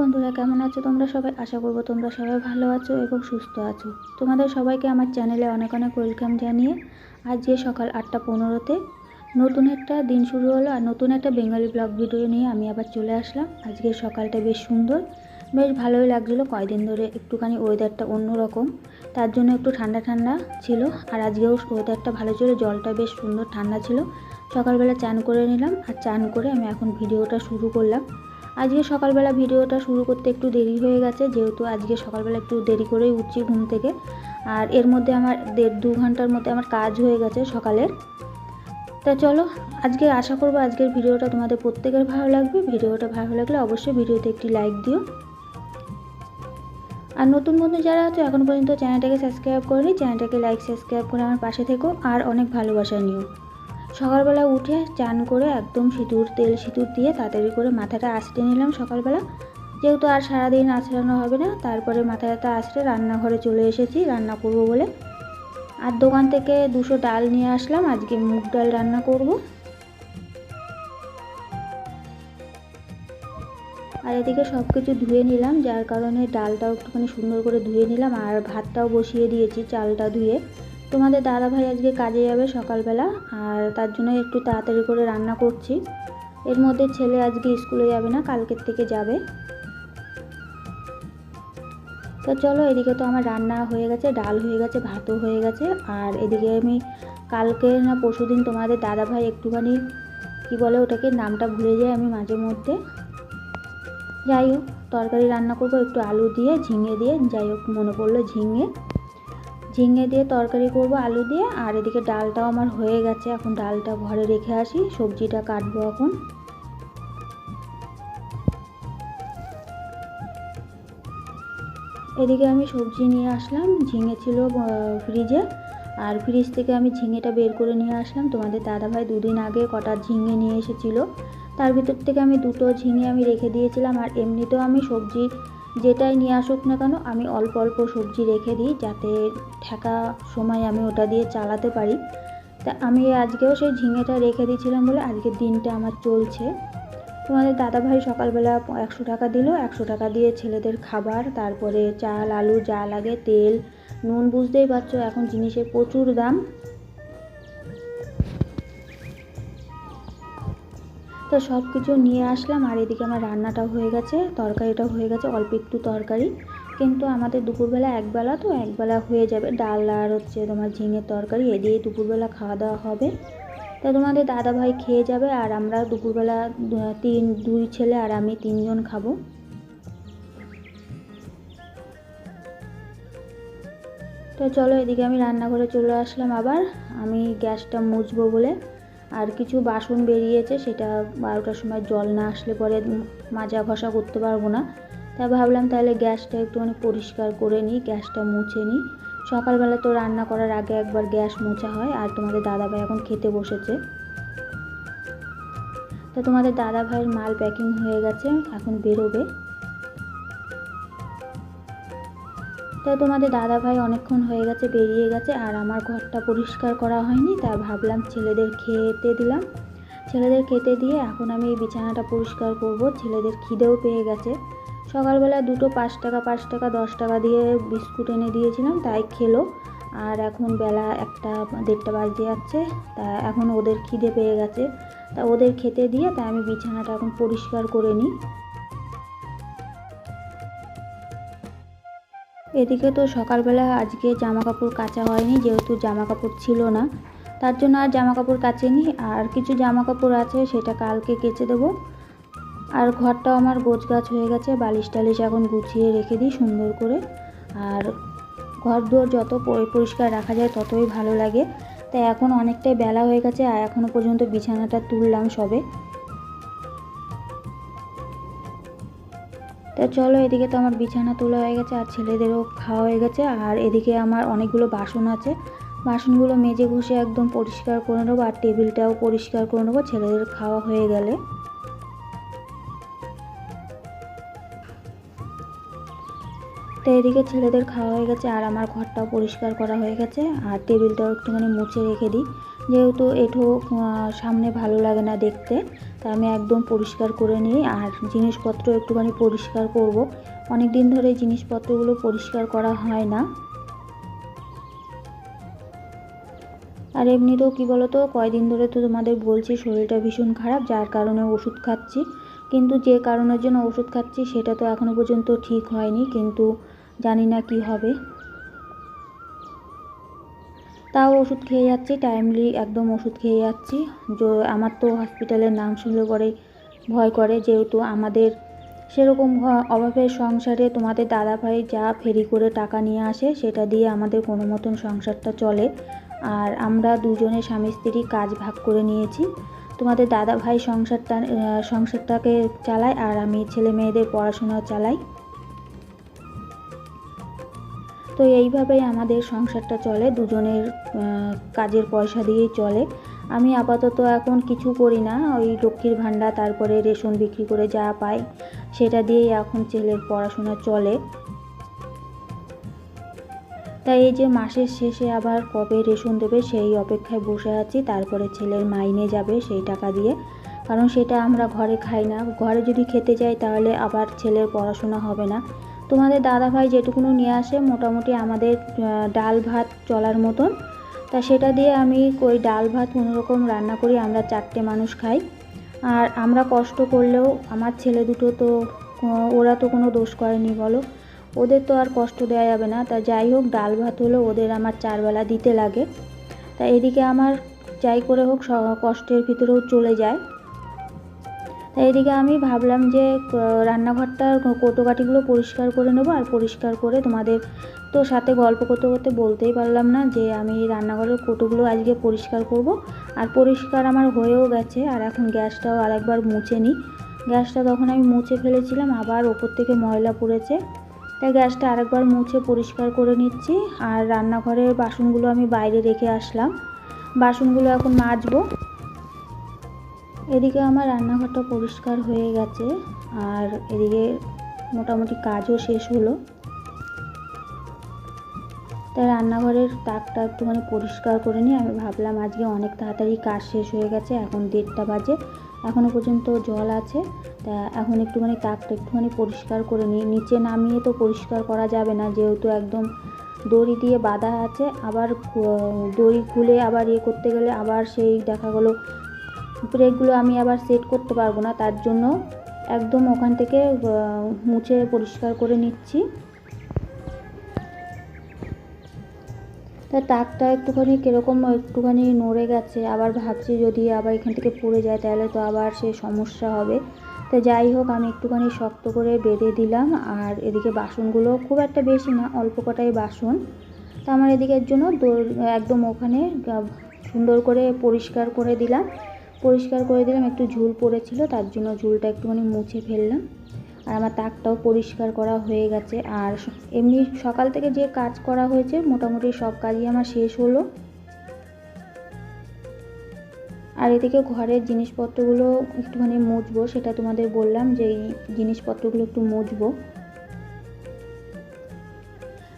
বন্ধুরা, কেমন আছো তোমরা সবাই? আশা করব তোমরা সবাই ভালো আছো এবং সুস্থ আছো। তোমাদের সবাইকে আমার চ্যানেলে অনেক অনেক ওয়েলকাম জানিয়ে আজকে সকাল আটটা পনেরোতে নতুন একটা দিন শুরু হলো আর নতুন একটা বেঙ্গলি ব্লগ ভিডিও নিয়ে আমি আবার চলে আসলাম। আজকে সকালটা বেশ সুন্দর, বেশ ভালোই লাগছিল কয়দিন ধরে একটুখানি ওয়েদারটা অন্যরকম, তার জন্য একটু ঠান্ডা ঠান্ডা ছিল আর আজকেও ওয়েদারটা ভালো ছিল, জলটা বেশ সুন্দর ঠান্ডা ছিল। সকালবেলা চান করে নিলাম আর চান করে আমি এখন ভিডিওটা শুরু করলাম। আজকে সকালবেলা ভিডিওটা শুরু করতে একটু দেরি হয়ে গেছে, যেহেতু আজকে সকালবেলা একটু দেরি করেই উঠছি ঘুম থেকে। আর এর মধ্যে আমার দেড় দু ঘণ্টার মধ্যে আমার কাজ হয়ে গেছে সকালের। তা চলো, আজকে আশা করব আজকের ভিডিওটা তোমাদের প্রত্যেকের ভালো লাগবে। ভিডিওটা ভালো লাগলে অবশ্যই ভিডিওতে একটি লাইক দিও। আর নতুন বন্ধু যারা আছো, এখন পর্যন্ত চ্যানেলটাকে সাবস্ক্রাইব করেনি, চ্যানেলটাকে লাইক সাবস্ক্রাইব করে আমার পাশে থেকো, আর অনেক ভালোবাসা নিও। সকালবেলা উঠে চান করে একদম সিঁদুর, তেল সিঁদুর দিয়ে তাড়াতাড়ি করে মাথাটা আঁচড়ে নিলাম সকালবেলা। যেহেতু আর সারাদিন আঁচড়ানো হবে না, তারপরে মাথাটা আঁচড়ে রান্নাঘরে চলে এসেছি, রান্না করব বলে। আর দোকান থেকে দুশো ডাল নিয়ে আসলাম, আজকে মুগ ডাল রান্না করব। আর এদিকে সব কিছু ধুয়ে নিলাম, যার কারণে ডালটাও একটুখানি সুন্দর করে ধুয়ে নিলাম, আর ভাতটাও বসিয়ে দিয়েছি চালটা ধুয়ে। তোমাদের দাদা ভাই আজকে কাজে যাবে সকালবেলা, আর তার জন্য একটু তাড়াতাড়ি করে রান্না করছি। এর মধ্যে ছেলে আজকে স্কুলে যাবে না, কালকের থেকে যাবে। তো চলো এদিকে তো আমার রান্না হয়ে গেছে, ডাল হয়ে গেছে, ভাতও হয়ে গেছে, আর এদিকে আমি কালকে না পরশু দিন তোমাদের দাদা ভাই একটুখানি, কি বলে ওটাকে, নামটা ভুলে যাই আমি মাঝে মধ্যে। যাই হোক, তরকারি রান্না করব, একটু আলু দিয়ে, ঝিঙে দিয়ে, যাই হোক, মনে পড়ল ঝিঙে। ঝিঙে দিয়ে তরকারি করব, আলু দিয়ে। আর এদিকে ডালটাও আমার হয়ে গেছে। এখন ডালটা ঘরে রেখে আসি। সবজিটা কাটবো এখন। এদিকে আমি সবজি নিয়ে আসলাম। ঝিঙে ছিল ফ্রিজে। আর ফ্রিজ থেকে আমি ঝিঙেটা বের করে নিয়ে আসলাম। তোমাদের দাদাভাই দুদিন আগে কটা ঝিঙে নিয়ে এসেছিল। তার ভিতর থেকে আমি দুটো ঝিঙে আমি রেখে দিয়েছিলাম। আর এমনিতেও আমি সবজি যেটাই নিয়ে আসুক না কেন, আমি অল্প অল্প সবজি রেখে দিই যাতে ঠেকা সময় আমি ওটা দিয়ে চালাতে পারি। তা আমি আজকেও সেই ঝিঙেটা রেখে দিয়েছিলাম বলে আজকের দিনটা আমার চলছে। তোমাদের দাদাভাই সকালবেলা একশো টাকা দিল, একশো টাকা দিয়ে ছেলেদের খাবার, তারপরে চাল, আলু যা লাগে, তেল, নুন, বুঝতেই পারছ এখন জিনিসের প্রচুর দাম। তো সব কিছু নিয়ে আসলাম, আর এদিকে আমার রান্নাটা হয়ে গেছে তরকারিটা হয়ে গেছে, অল্প একটু তরকারি। কিন্তু আমাদের দুপুরবেলা একবেলা তো, একবেলা হয়ে যাবে ডাল আর হচ্ছে তোমার ঝিঙের তরকারি, এ দিয়ে দুপুরবেলা খাওয়া দাওয়া হবে। তা তোমাদের দাদা ভাই খেয়ে যাবে, আর আমরা দুপুরবেলা তিন, দুই ছেলে আর আমি তিনজন খাব। তো চলো এদিকে আমি রান্নাঘরে চলে আসলাম আবার, আমি গ্যাসটা মুছবো বলে। আর কিছু বাসন বেরিয়েছে, সেটা বারোটার সময় জল না আসলে পরে মাজা ঘষা করতে পারব না। তাই ভাবলাম তাহলে গ্যাসটা একটুখানি পরিষ্কার করে নিই, গ্যাসটা মুছে নিই। সকালবেলা তো রান্না করার আগে একবার গ্যাস মোছা হয়, আর তোমাদের দাদাভাই এখন খেতে বসেছে। তো তোমাদের দাদা ভাইয়ের মাল প্যাকিং হয়ে গেছে, এখন বেরোবে। তো তোমাদের দাদা ভাই অনেকক্ষণ হয়ে গেছে, বেরিয়ে গেছে আর আমার ঘরটা পরিষ্কার করা হয়নি, তাই ভাবলাম ছেলেদের খেতে দিলাম। ছেলেদের খেতে দিয়ে এখন আমি এই বিছানাটা পরিষ্কার করব, ছেলেদের খিদেও পেয়ে গেছে। সকালবেলা দুটো পাঁচ টাকা পাঁচ টাকা, দশ টাকা দিয়ে বিস্কুট এনে দিয়েছিলাম, তাই খেলো। আর এখন বেলা একটা, দেড়টা বাজতে যাচ্ছে, তা এখন ওদের খিদে পেয়ে গেছে। তা ওদের খেতে দিয়ে, তাই আমি বিছানাটা এখন পরিষ্কার করে নিই। এদিকে তো সকালবেলা আজকে জামা কাপড় কাচা হয়নি, যেহেতু জামা কাপড় ছিল না। তার জন্য আর জামা কাপড় কাচেনি, আর কিছু জামা কাপড় আছে সেটা কালকে কেচে দেবো। আর ঘরটাও আমার গোছ গাছ হয়ে গেছে, বালিশ টালিশ এখন গুছিয়ে রেখে দিই সুন্দর করে। আর ঘর দুয়ার যত পরিষ্কার রাখা যায় ততই ভালো লাগে। তাই এখন অনেকটাই বেলা হয়ে গেছে, আর এখনও পর্যন্ত বিছানাটা তুললাম সবে। তো চলো এদিকে তো আমার বিছানা তোলা হয়ে গেছে আর ছেলেদেরও খাওয়া হয়ে গেছে। আর এদিকে আমার অনেকগুলো বাসন আছে। বাসনগুলো মেজে ঘষে একদম পরিষ্কার করে নেব আর টেবিলটাও পরিষ্কার করে নেব। ছেলেদের খাওয়া হয়ে গেলে। তো এদিকে ছেলেদের খাওয়া হয়ে গেছে আর আমার ঘরটাও পরিষ্কার করা হয়ে গেছে। আর টেবিলটাও একটুখানি মুছে রেখে দিই। যেহেতু এঠো সামনে ভালো লাগে না দেখতে, তাই আমি একদম পরিষ্কার করে নিই। আর জিনিসপত্র একটুখানি পরিষ্কার করব। অনেক দিন ধরে জিনিসপত্রগুলো পরিষ্কার করা হয় না। আর এমনিতেও কী বলো তো কয়দিন ধরে তো তোমাদের বলছি, শরীরটা ভীষণ খারাপ, যার কারণে ওষুধ খাচ্ছি। কিন্তু যে কারণের জন্য ওষুধ খাচ্ছি, সেটা তো এখনও পর্যন্ত ঠিক হয়নি, কিন্তু জানি না কি হবে। তাও ওষুধ খেয়ে যাচ্ছি টাইমলি একদম ওষুধ খেয়ে যাচ্ছি। যে, আমার তো হসপিটালের নাম শুনলে পরে ভয় করে, যেহেতু আমাদের সেরকম অভাবের সংসারে তোমাদের দাদাভাই যা ফেরি করে টাকা নিয়ে আসে, সেটা দিয়ে আমাদের কোনো মতন সংসারটা চলে। আর আমরা দুজনে স্বামী স্ত্রী কাজ ভাগ করে নিয়েছি। তোমাদের দাদা ভাই সংসারটা সংসারটাকে চালায় আর আমি ছেলে মেয়েদের পড়াশোনা চালাই। তো এইভাবেই আমাদের সংসারটা চলে, দুজনের কাজের পয়সা দিয়েই চলে। আমি আপাতত এখন কিছু করি না, ওই লক্ষ্মীর ভাণ্ডার, তারপরে রেশন বিক্রি করে যা পাই, সেটা দিয়েই এখন ছেলের পড়াশোনা চলে। তাই এই যে মাসের শেষে আবার কবে রেশন দেবে, সেই অপেক্ষায় বসে আছি, তারপরে ছেলের মাইনে যাবে সেই টাকা দিয়ে। কারণ সেটা আমরা ঘরে খাই না, ঘরে যদি খেতে যাই তাহলে আবার ছেলের পড়াশোনা হবে না। তোমাদের দাদা ভাই যেটুকুনো নিয়ে আসে মোটামুটি আমাদের ডাল ভাত চলার মতন। তা সেটা দিয়ে আমি ওই ডাল ভাত কোনোরকম রান্না করি, আমরা চারটে মানুষ খাই। আর আমরা কষ্ট করলেও আমার ছেলে দুটো তো ওরা তো কোনো দোষ করেনি বলো। ওদের তো আর কষ্ট দেওয়া যাবে না। তা যাই হোক, ডাল ভাত হলেও ওদের আমার চারবেলা দিতে লাগে। তা এদিকে আমার যাই করে হোক কষ্টের ভিতরেও চলে যায়। তা এদিকে আমি ভাবলাম যে রান্নাঘরটার কোটোকাঠিগুলো পরিষ্কার করে নেব আর পরিষ্কার করে তোমাদের তো সাথে গল্প করতে করতে বলতেই পারলাম না যে, আমি রান্নাঘরের কোটোগুলো আজকে পরিষ্কার করব। আর পরিষ্কার আমার হয়েও গেছে আর এখন গ্যাসটাও আরেকবার মুছে নিই। গ্যাসটা তখন আমি মুছে ফেলেছিলাম, আবার ওপর থেকে ময়লা পড়েছে। তাই গ্যাসটা আরেকবার মুছে পরিষ্কার করে নিচ্ছি আর রান্নাঘরের বাসনগুলো আমি বাইরে রেখে আসলাম। বাসনগুলো এখন মাজবো। এদিকে আমার রান্নাঘরটা পরিষ্কার হয়ে গেছে আর এদিকে মোটামুটি কাজও শেষ হলো। তাই রান্নাঘরের তাকটা একটুখানি পরিষ্কার করে নিই আমি ভাবলাম আজকে অনেক তাড়াতাড়ি কাজ শেষ হয়ে গেছে, এখন দেড়টা বাজে এখনও পর্যন্ত জল আছে, তা এখন একটুখানি তাকটা একটুখানি পরিষ্কার করে নিই। নিচে নামিয়ে তো পরিষ্কার করা যাবে না, যেহেতু একদম দড়ি দিয়ে বাঁধা আছে, আবার দড়ি খুলে আবার ইয়ে করতে গেলে আবার সেই দেখা গেলো ব্রেকগুলো আমি আবার সেট করতে পারব না, তার জন্য একদম ওখান থেকে মুছে পরিষ্কার করে নিচ্ছি। তা টাকটা একটুখানি কীরকম একটুখানি নড়ে গেছে, আবার ভাবছি যদি আবার এখান থেকে পড়ে যায় তাহলে তো আবার সে সমস্যা হবে। তো যাই হোক, আমি একটুখানি শক্ত করে বেঁধে দিলাম, আর এদিকে বাসনগুলো খুব একটা বেশি না, অল্প কটাই বাসন। তো আমার এদিকের জন্য একদম ওখানে সুন্দর করে পরিষ্কার করে দিলাম। পরিষ্কার করে দিলাম, একটু ঝুল পড়েছিল, তার জন্য ঝুলটা একটুখানি মুছে ফেললাম। আর আমার তাকটাও পরিষ্কার করা হয়ে গেছে। আর এমনি সকাল থেকে যে কাজ করা হয়েছে, মোটামুটি সব কাজই আমার শেষ হলো। আর এদিকে ঘরের জিনিসপত্রগুলো একটুখানি মুছবো, সেটা তোমাদের বললাম যে এই জিনিসপত্রগুলো একটু মুছবো।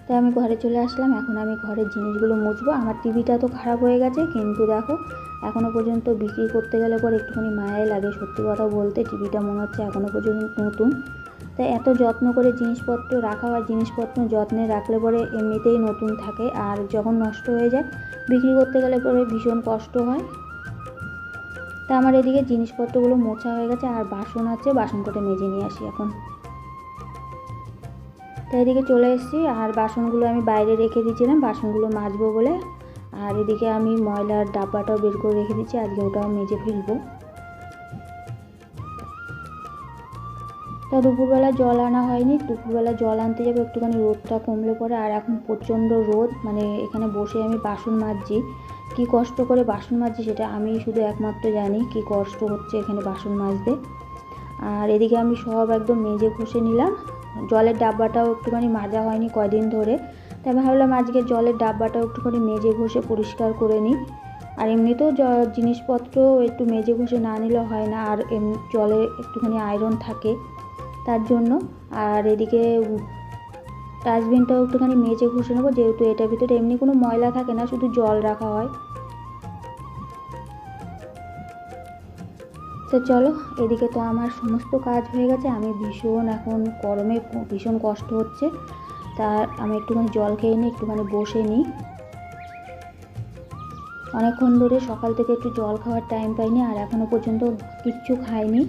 তাই আমি ঘরে চলে আসলাম, এখন আমি ঘরের জিনিসগুলো মুছবো। আমার টিভিটা তো খারাপ হয়ে গেছে, কিন্তু দেখো এখনও পর্যন্ত বিক্রি করতে গেলে পরে একটুখানি মায়াই লাগে। সত্যি কথা বলতে টিভিটা মনে হচ্ছে এখনও পর্যন্ত নতুন। তাই এত যত্ন করে জিনিসপত্র রাখা হয়, জিনিসপত্র যত্নে রাখলে পরে এমনিতেই নতুন থাকে। আর যখন নষ্ট হয়ে যায়, বিক্রি করতে গেলে পরে ভীষণ কষ্ট হয়। তা আমার এদিকে জিনিসপত্রগুলো মোছা হয়ে গেছে, আর বাসন আছে বাসন কটা মেজে নিয়ে আসি এখন। তাই এদিকে চলে এসেছি, আর বাসনগুলো আমি বাইরে রেখে দিয়েছিলাম, বাসনগুলো মাজবো বলে। আর এদিকে আমি ময়লার ডাব্বাটাও বের করে রেখে দিচ্ছি, আজকে ওটাও মেজে ফেলব। তা দুপুরবেলা জল আনা হয়নি, দুপুরবেলা জল আনতে যাব, একটুখানি রোদটা কমলে পরে, আর এখন প্রচণ্ড রোদ মানে এখানে বসে আমি বাসন মাজছি। কি কষ্ট করে বাসন মাজছি সেটা আমি শুধু একমাত্র জানি, কি কষ্ট হচ্ছে এখানে বাসন মাজতে। আর এদিকে আমি সব একদম মেজে ঘষে নিলাম, জলের ডাব্বাটাও একটুখানি মাজা হয়নি কয়দিন ধরে। তাই আমি ভাবলাম আজকে জলের ডাব্বাটাও একটুখানি মেজে ঘষে পরিষ্কার করে নিই। আর এমনিতেও জিনিসপত্র একটু মেজে ঘষে না নিলে হয় না, আর এমনি জলে একটুখানি আয়রন থাকে তার জন্য। আর এদিকে ডাস্টবিনটাও একটুখানি মেজে ঘষে নেব, যেহেতু এটার ভিতরে এমনি কোনো ময়লা থাকে না, শুধু জল রাখা হয়। তো চলো, এদিকে তো আমার সমস্ত কাজ হয়ে গেছে, আমি ভীষণ এখন গরমে ভীষণ কষ্ট হচ্ছে। তা আমি একটুখানি জল খেয়ে নিই, একটুখানি বসে নিই। অনেকক্ষণ ধরে সকাল থেকে একটু জল খাওয়ার টাইম পাইনি, আর এখনও পর্যন্ত কিচ্ছু খাইনি।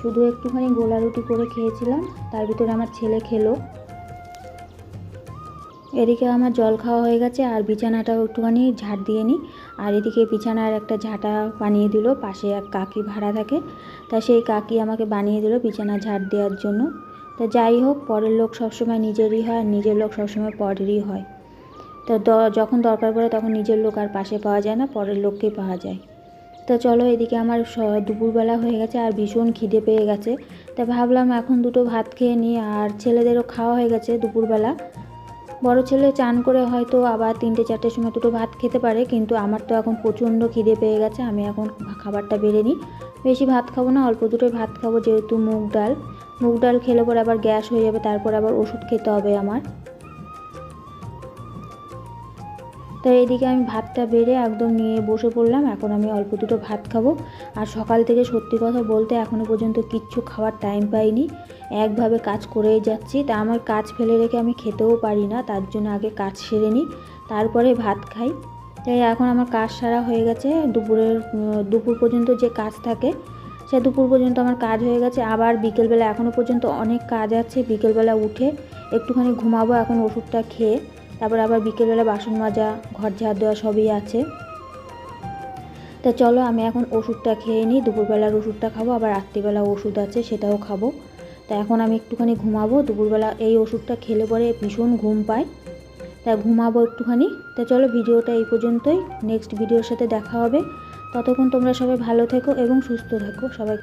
শুধু একটুখানি গোলা রুটি করে খেয়েছিলাম, তার ভিতরে আমার ছেলে খেলো। এদিকে আমার জল খাওয়া হয়ে গেছে, আর বিছানাটাও একটুখানি ঝাড় দিয়ে নিই। আর এদিকে বিছানার একটা ঝাঁটা বানিয়ে দিল, পাশে এক কাকি ভাড়া থাকে। তা সেই কাকি আমাকে বানিয়ে দিল বিছানা ঝাড় দেওয়ার জন্য। তা যাই হোক, পরের লোক সবসময় নিজেরই হয় নিজের লোক সবসময় পরেরই হয়। তো যখন দরকার পড়ে তখন নিজের লোক আর পাশে পাওয়া যায় না, পরের লোককেই পাওয়া যায়। তো চলো এদিকে আমার দুপুরবেলা হয়ে গেছে আর ভীষণ খিদে পেয়ে গেছে। তা ভাবলাম এখন দুটো ভাত খেয়ে নিই আর ছেলেদেরও খাওয়া হয়ে গেছে দুপুরবেলা। বড় ছেলে চান করে হয়তো আবার তিনটে চারটের সময় দুটো ভাত খেতে পারে, কিন্তু আমার তো এখন প্রচণ্ড খিদে পেয়ে গেছে, আমি এখন খাবারটা বেড়ে নিই। বেশি ভাত খাব না, অল্প দুটোই ভাত খাব, যেহেতু মুগ ডাল। মুগ ডাল খেলে পরে আবার গ্যাস হয়ে যাবে, তারপর আবার ওষুধ খেতে হবে আমার। তো এইদিকে আমি ভাতটা বেড়ে একদম নিয়ে বসে পড়লাম, এখন আমি অল্প দুটো ভাত খাব। আর সকাল থেকে সত্যি কথা বলতে এখনও পর্যন্ত কিচ্ছু খাওয়ার টাইম পাইনি। একভাবে কাজ করেই যাচ্ছি, তা আমার কাজ ফেলে রেখে আমি খেতেও পারি না, তার জন্য আগে কাজ সেরে নিই, তারপরে ভাত খাই। তাই এখন আমার কাজ সারা হয়ে গেছে, দুপুরের দুপুর পর্যন্ত যে কাজ থাকে সে দুপুর পর্যন্ত আমার কাজ হয়ে গেছে। আবার বিকেলবেলা এখনও পর্যন্ত অনেক কাজ আছে। বিকেলবেলা উঠে একটুখানি ঘুমাবো, এখন ওষুধটা খেয়ে। তারপর আবার বিকেলবেলা বাসন মাজা, ঘর ঝাড় দেওয়া সবই আছে। তা চলো, আমি এখন ওষুধটা খেয়ে নিই। দুপুরবেলার ওষুধটা খাব, আবার রাত্রিবেলা ওষুধ আছে, সেটাও খাব। তা এখন আমি একটুখানি ঘুমাবো। দুপুরবেলা এই ওষুধটা খেলে পরে ভীষণ ঘুম পায়। তা ঘুমাবো একটুখানি। তা চলো, ভিডিওটা এই পর্যন্তই। নেক্সট ভিডিওর সাথে দেখা হবে। ততক্ষণ তোমরা সবাই ভালো থেকো এবং সুস্থ থেকো। সবাই